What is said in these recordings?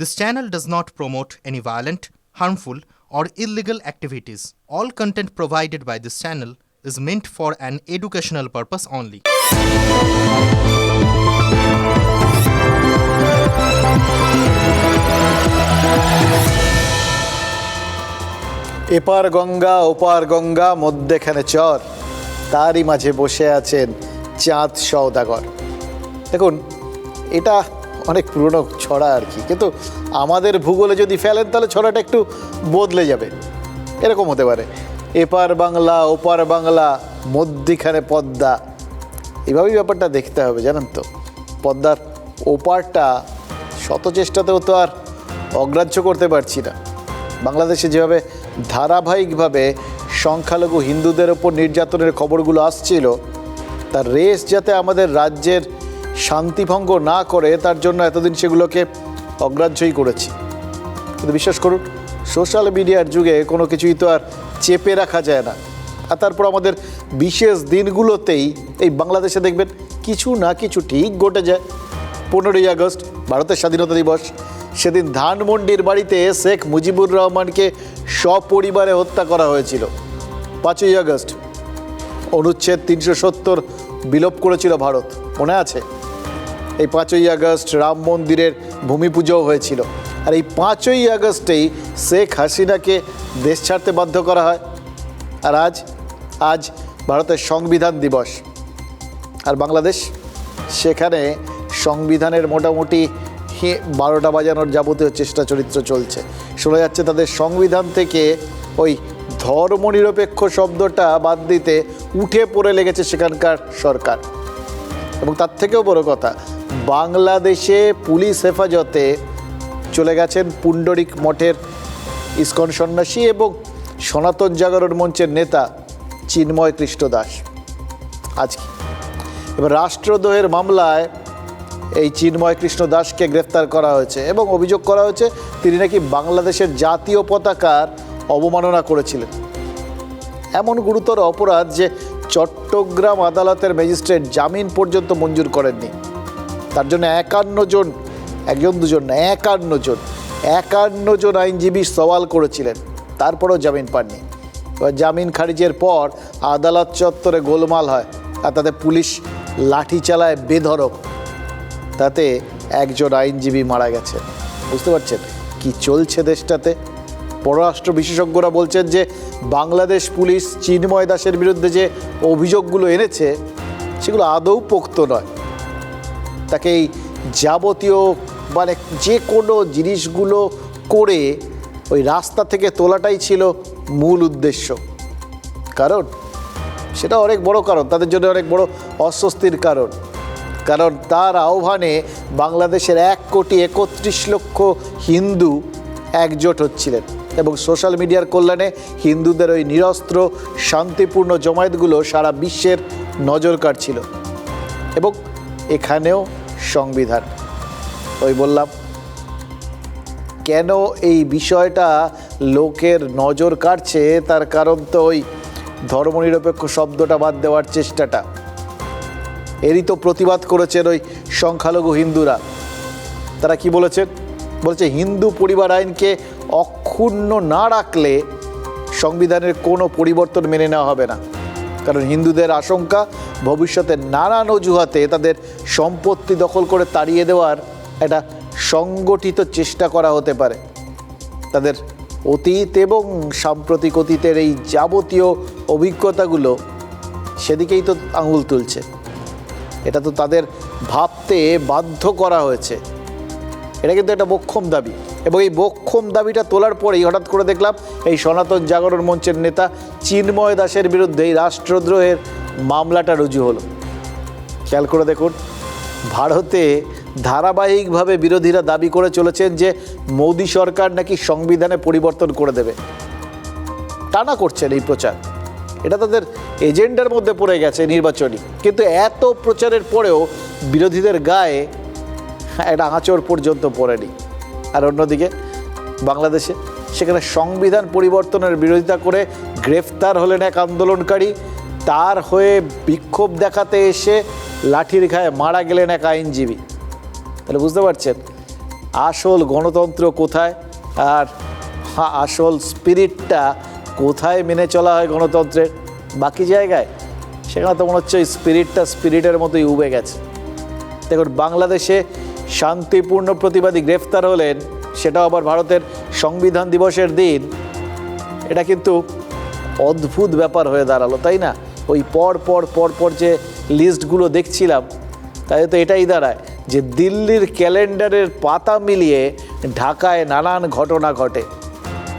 This channel does not promote any violent, harmful, or illegal activities. All content provided by this channel is meant for an educational purpose only. এপার গঙ্গা ওপার গঙ্গা মধ্যেখানে চর তারই মাঝে বসে আছেন চাঁদ সওদাগর দেখুন এটা অনেক পুরনো ছড়া আর কি। কিন্তু আমাদের ভূগোলে যদি ফেলেন, তাহলে ছড়াটা একটু বদলে যাবে। এরকম হতে পারে। এপার বাংলা, ওপার বাংলা, মধ্যিখানে পদ্মা। এভাবেই ব্যাপারটা দেখতে হবে, জানেন তো। পদ্মার ওপারটা শত চেষ্টাতেও তো আর অগ্রাহ্য করতে পারছি না। বাংলাদেশে যেভাবে ধারাবাহিকভাবে সংখ্যালঘু হিন্দুদের ওপর নির্যাতনের খবরগুলো আসছিল, তার রেস যাতে আমাদের রাজ্যের শান্তিভঙ্গ না করে তার জন্য এতদিন সেগুলোকে অগ্রাহ্যই করেছি। কিন্তু বিশ্বাস করুন, সোশ্যাল মিডিয়ার যুগে কোনো কিছুই তো আর চেপে রাখা যায় না। আর তারপর আমাদের বিশেষ দিনগুলোতেই এই বাংলাদেশে দেখবেন কিছু না কিছু ঠিক ঘটে যায়। পনেরোই আগস্ট, ভারতের স্বাধীনতা দিবস। সেদিন ধানমন্ডির বাড়িতে শেখ মুজিবুর রহমানকে সপরিবারে হত্যা করা হয়েছিল। পাঁচই আগস্ট, অনুচ্ছেদ তিনশো সত্তর বিলোপ করেছিল ভারত। মনে আছে? এই পাঁচই আগস্ট রাম মন্দিরের ভূমি পুজোও হয়েছিল। আর এই পাঁচই আগস্টেই শেখ হাসিনাকে দেশ ছাড়তে বাধ্য করা হয়। আর আজ আজ ভারতের সংবিধান দিবস। আর বাংলাদেশ, সেখানে সংবিধানের মোটামুটি বারোটা বাজানোর যাবতীয় চেষ্টা চরিত্র চলছে। শোনা যাচ্ছে তাদের সংবিধান থেকে ওই ধর্মনিরপেক্ষ শব্দটা বাদ দিতে উঠে পড়ে লেগেছে সেখানকার সরকার। এবং তার থেকেও বড় কথা বাংলাদেশে পুলিশ হেফাজতে চলে গেছেন পুণ্ডরিক মঠের ইস্কন সন্ন্যাসী এবং সনাতন জাগরণ মঞ্চের নেতা চিন্ময় কৃষ্ণ দাস। আজকে এবার রাষ্ট্রদ্রোহের মামলায় এই চিন্ময় কৃষ্ণ দাসকে গ্রেফতার করা হয়েছে এবং অভিযোগ করা হয়েছে তিনি নাকি বাংলাদেশের জাতীয় পতাকার অবমাননা করেছিলেন। এমন গুরুতর অপরাধ যে চট্টগ্রাম আদালতের ম্যাজিস্ট্রেট জামিন পর্যন্ত মঞ্জুর করেননি। তার জন্য একান্ন জন, একজন, দুজন না, একান্ন জন একান্ন জন আইনজীবী সওয়াল করেছিলেন। তারপরেও জামিন পাননি। এবার জামিন খারিজের পর আদালত চত্বরে গোলমাল হয় আর তাতে পুলিশ লাঠি চালায় বেধরক তাতে একজন আইনজীবী মারা গেছেন। বুঝতে পারছেন কি চলছে দেশটাতে? পররাষ্ট্র বিশেষজ্ঞরা বলছেন যে বাংলাদেশ পুলিশ চিন্ময় দাসের বিরুদ্ধে যে অভিযোগগুলো এনেছে, সেগুলো আদৌ পোক্ত নয়। তাকে এই যাবতীয় মানে যে কোনো জিনিসগুলো করে ওই রাস্তা থেকে তোলাটাই ছিল মূল উদ্দেশ্য। কারণ সেটা অনেক বড় কারণ, তাদের জন্য অনেক বড় অস্বস্তির কারণ। কারণ তার আহ্বানে বাংলাদেশের এক কোটি একত্রিশ লক্ষ হিন্দু একজোট হচ্ছিলেন এবং সোশ্যাল মিডিয়ার কল্যাণে হিন্দুদের ওই নিরস্ত্র, শান্তিপূর্ণ জমায়েতগুলো সারা বিশ্বের নজর কাটছিল এবং এখানেও সংবিধান। ওই বললাম, কেন এই বিষয়টা লোকের নজর কাটছে তার কারণ তো ওই ধর্মনিরপেক্ষ শব্দটা বাদ দেওয়ার চেষ্টাটা। এরই তো প্রতিবাদ করেছেন ওই সংখ্যালঘু হিন্দুরা। তারা কি বলেছেন? বলছে, হিন্দু পরিবার আইনকে অক্ষুণ্ণ না রাখলে সংবিধানের কোনো পরিবর্তন মেনে নেওয়া হবে না। কারণ হিন্দুদের আশঙ্কা, ভবিষ্যতে নানান অজুহাতে তাদের সম্পত্তি দখল করে তাড়িয়ে দেওয়ার একটা সংগঠিত চেষ্টা করা হতে পারে। তাদের অতীত এবং সাম্প্রতিক অতীতের এই যাবতীয় অভিজ্ঞতাগুলো সেদিকেই তো আঙুল তুলছে। এটা তো তাদের ভাবতে বাধ্য করা হয়েছে। এটা কিন্তু একটা বক্ষম দাবি। এবং এই বক্ষম দাবিটা তোলার পরেই হঠাৎ করে দেখলাম এই সনাতন জাগরণ মঞ্চের নেতা চিন্ময় দাসের বিরুদ্ধে এই রাষ্ট্রদ্রোহের মামলাটা রুজু হলো। খেয়াল করে দেখুন, ভারতে ধারাবাহিকভাবে বিরোধীরা দাবি করে চলেছেন যে মোদী সরকার নাকি সংবিধানে পরিবর্তন করে দেবে। টানা করছেন এই প্রচার। এটা তাদের এজেন্ডার মধ্যে পড়ে গেছে নির্বাচনী। কিন্তু এত প্রচারের পরেও বিরোধীদের গায়ে একটা আঁচড় পর্যন্ত পড়েনি। আর অন্যদিকে বাংলাদেশে, সেখানে সংবিধান পরিবর্তনের বিরোধিতা করে গ্রেফতার হলেন এক আন্দোলনকারী। তার হয়ে বিক্ষোভ দেখাতে এসে লাঠির ঘায়ে মারা গেলেন এক আইনজীবী। তাহলে বুঝতে পারছেন, আসল গণতন্ত্র কোথায় আর আসল স্পিরিটটা কোথায় মেনে চলা হয় গণতন্ত্রের? বাকি জায়গায়? সেখানে তো মনে হচ্ছে স্পিরিটটা স্পিরিটের মতোই উবে গেছে। দেখুন, বাংলাদেশে শান্তিপূর্ণ প্রতিবাদী গ্রেফতার হলেন, সেটাও আবার ভারতের সংবিধান দিবসের দিন। এটা কিন্তু অদ্ভুত ব্যাপার হয়ে দাঁড়াল, তাই না? ওই পর পর পর পর যে লিস্টগুলো দেখছিলাম, তাই তো এটাই দাঁড়ায় যে দিল্লির ক্যালেন্ডারের পাতা মিলিয়ে ঢাকায় নানান ঘটনা ঘটে।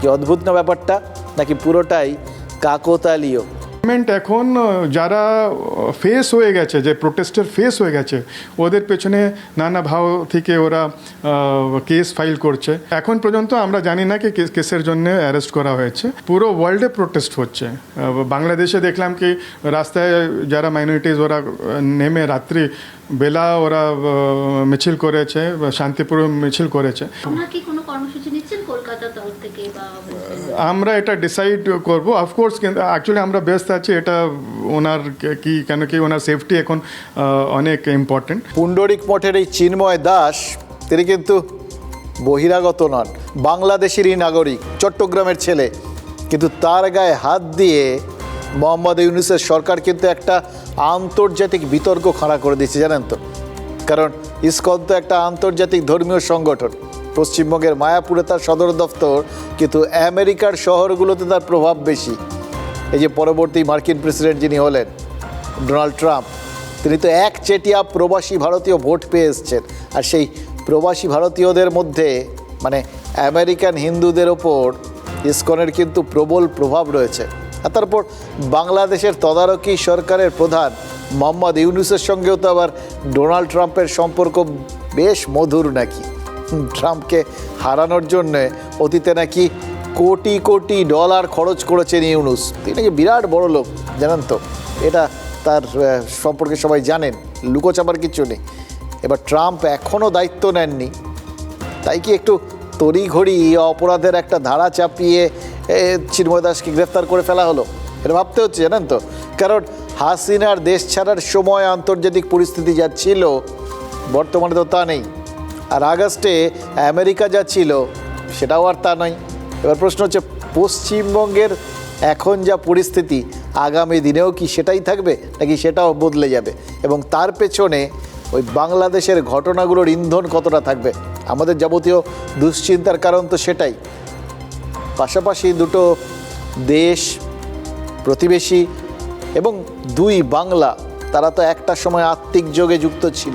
কি অদ্ভুত না ব্যাপারটা? নাকি পুরোটাই কাকতালীয়? গভর্নমেন্ট এখন যারা ফেস হয়ে গেছে, যে প্রোটেস্টের ফেস হয়ে গেছে, ওদের পেছনে নানা ভাব থেকে ওরা কেস ফাইল করছে। এখন পর্যন্ত আমরা জানি না কি কেসের জন্য অ্যারেস্ট করা হয়েছে। পুরো ওয়ার্ল্ডে প্রোটেস্ট হচ্ছে। বাংলাদেশে দেখলাম কি, রাস্তায় যারা মাইনরিটিস ওরা নেমে রাত্রি বেলা ওরা মিছিল করেছে, বা শান্তিপূর্ণ মিছিল করেছে। কি কোনো কর্মসূচি নিচ্ছেন কলকাতার তরফ থেকে বা আমরা এটা ডিসাইড করব। অফকোর্স অ্যাকচুয়ালি আমরা ব্যস্ত আছি, এটা ওনার কি কেন, কি, ওনার সেফটি এখন অনেক ইম্পর্টেন্ট পুণ্ডরিক মঠের এই চিন্ময় দাস, তিনি কিন্তু বহিরাগত নন, বাংলাদেশেরই নাগরিক, চট্টগ্রামের ছেলে। কিন্তু তার গায়ে হাত দিয়ে মোহাম্মদ ইউনুসের সরকার কিন্তু একটা আন্তর্জাতিক বিতর্ক খাড়া করে দিয়েছে, জানেন তো? কারণ ইসকন তো একটা আন্তর্জাতিক ধর্মীয় সংগঠন। পশ্চিমবঙ্গের মায়াপুরে তার সদর দপ্তর কিন্তু আমেরিকার শহরগুলোতে তার প্রভাব বেশি। এই যে পরবর্তী মার্কিন প্রেসিডেন্ট যিনি হলেন, ডোনাল্ড ট্রাম্প, তিনি তো এক চেটিয়া প্রবাসী ভারতীয় ভোট পেয়ে এসছেন। আর সেই প্রবাসী ভারতীয়দের মধ্যে মানে আমেরিকান হিন্দুদের ওপর ইসকনের কিন্তু প্রবল প্রভাব রয়েছে। আর তারপর বাংলাদেশের তদারকি সরকারের প্রধান মোহাম্মদ ইউনুসের সঙ্গেও তো আবার ডোনাল্ড ট্রাম্পের সম্পর্ক বেশ মধুর নাকি? ট্রাম্পকে হারানোর জন্য অতীতে নাকি কোটি কোটি ডলার খরচ করেছেন ইউনুস। তিনি নাকি বিরাট বড় লোক, জানেন তো? এটা তার সম্পর্কে সবাই জানেন লুকোচাপার কিছু নেই। এবার ট্রাম্প এখনও দায়িত্ব নেননি। তাই কি একটু তড়িঘড়ি অপরাধের একটা ধারা চাপিয়ে চিন্ময় দাসকে গ্রেফতার করে ফেলা হলো? এটা ভাবতে হচ্ছে, জানেন তো? কারণ হাসিনার দেশ ছাড়ার সময় আন্তর্জাতিক পরিস্থিতি যা ছিল, বর্তমানে তো তা নেই। আর আগস্টে আমেরিকা যা ছিল, সেটাও আর তা নয়। এবার প্রশ্ন হচ্ছে, পশ্চিমবঙ্গের এখন যা পরিস্থিতি, আগামী দিনেও কি সেটাই থাকবে, নাকি সেটাও বদলে যাবে? এবং তার পেছনে ওই বাংলাদেশের ঘটনাগুলোর ইন্ধন কতটা থাকবে? আমাদের যাবতীয় দুশ্চিন্তার কারণ তো সেটাই। পাশাপাশি দুটো দেশ, প্রতিবেশী এবং দুই বাংলা, তারা তো একটা সময় আত্মিক যোগে যুক্ত ছিল।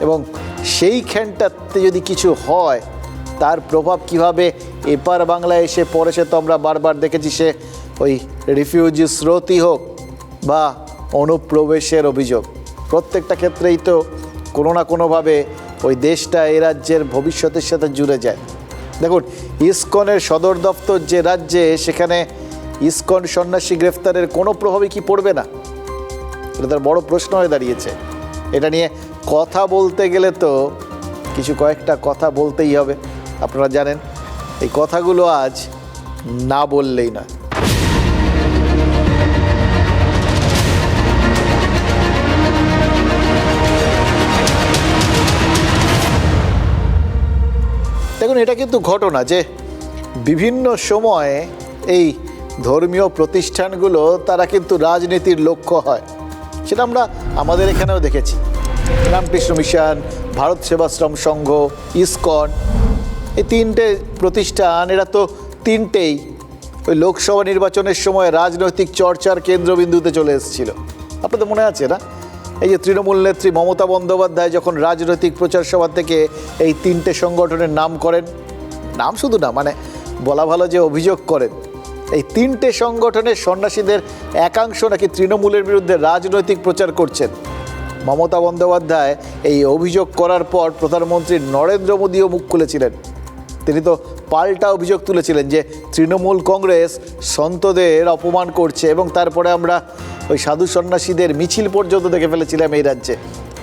এবং সেইখানটাতে যদি কিছু হয়, তার প্রভাব কীভাবে এপার বাংলায় এসে পড়েছে তো আমরা বারবার দেখেছি সে ওই রিফিউজি স্রোতই হোক বা অনুপ্রবেশের অভিযোগ। প্রত্যেকটা ক্ষেত্রেই তো কোনো না কোনোভাবে ওই দেশটা এ রাজ্যের ভবিষ্যতের সাথে জুড়ে যায়। দেখুন, ইসকনের সদর দপ্তর যে রাজ্যে, সেখানে ইসকন সন্ন্যাসী গ্রেফতারের কোনো প্রভাবই কি পড়বে না? এটা তার বড় প্রশ্ন হয়ে দাঁড়িয়েছে। এটা নিয়ে কথা বলতে গেলে তো কিছু কয়েকটা কথা বলতেই হবে। আপনারা জানেন, এই কথাগুলো আজ না বললেই নয়। দেখুন, এটা কিন্তু ঘটনা যে বিভিন্ন সময়ে এই ধর্মীয় প্রতিষ্ঠানগুলো তারা কিন্তু রাজনীতির লক্ষ্য হয়। সেটা আমরা আমাদের এখানেও দেখেছি। রামকৃষ্ণ মিশন, ভারত সেবাশ্রম সংঘ, ইসকন, এই তিনটে প্রতিষ্ঠান, এরা তো তিনটেই ওই লোকসভা নির্বাচনের সময় রাজনৈতিক চর্চার কেন্দ্রবিন্দুতে চলে এসেছিল। আপনাদের মনে আছে না? এই যে তৃণমূল নেত্রী মমতা বন্দ্যোপাধ্যায় যখন রাজনৈতিক প্রচার সভা থেকে এই তিনটে সংগঠনের নাম করেন, নাম শুধু না মানে বলা ভালো যে অভিযোগ করেন এই তিনটে সংগঠনের সন্ন্যাসীদের একাংশ নাকি তৃণমূলের বিরুদ্ধে রাজনৈতিক প্রচার করছেন। মমতা বন্দ্যোপাধ্যায় এই অভিযোগ করার পর প্রধানমন্ত্রী নরেন্দ্র মোদীও মুখ খুলেছিলেন। তিনি তো পাল্টা অভিযোগ তুলেছিলেন যে তৃণমূল কংগ্রেস সন্তদের অপমান করছে এবং তারপরে আমরা ওই সাধু সন্ন্যাসীদের মিছিল পর্যন্ত দেখে ফেলেছিলাম এই রাজ্যে।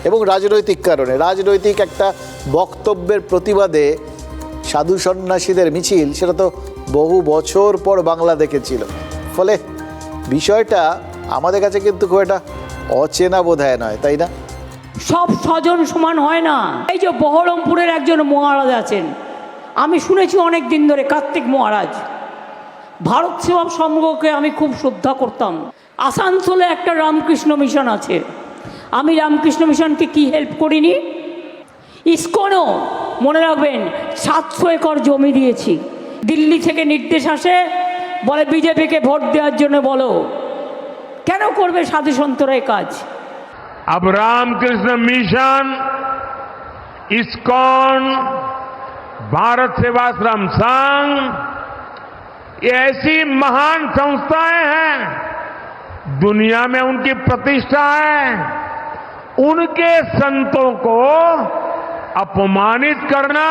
এবং রাজনৈতিক কারণে, রাজনৈতিক একটা বক্তব্যের প্রতিবাদে সাধু সন্ন্যাসীদের মিছিল, সেটা তো বহু বছর পর বাংলা দেখেছিল। ফলে বিষয়টা আমাদের কাছে কিন্তু খুব একটা অচেনা বোধহয় নয়, তাই না? সব স্বজন সমান হয় না। এই যে বহরমপুরের একজন মহারাজ আছেন, আমি শুনেছি অনেক দিন ধরে, কার্তিক মহারাজ। ভারত সেবা সংঘকে আমি খুব শ্রদ্ধা করতাম। আসানসোলে একটা রামকৃষ্ণ মিশন আছে। আমি রামকৃষ্ণ মিশনকে কি হেল্প করিনি? ইস্কনও, মনে রাখবেন, সাতশো একর জমি দিয়েছি। দিল্লি থেকে নির্দেশ আসে বলে বিজেপিকে ভোট দেওয়ার জন্য বলো কেন করবে সাধু সন্তরা এই কাজ अब रामकृष्ण मिशन इस्कॉन भारत सेवाश्रम संघ ये ऐसी महान संस्थाएं हैं दुनिया में उनकी प्रतिष्ठा है उनके संतों को अपमानित करना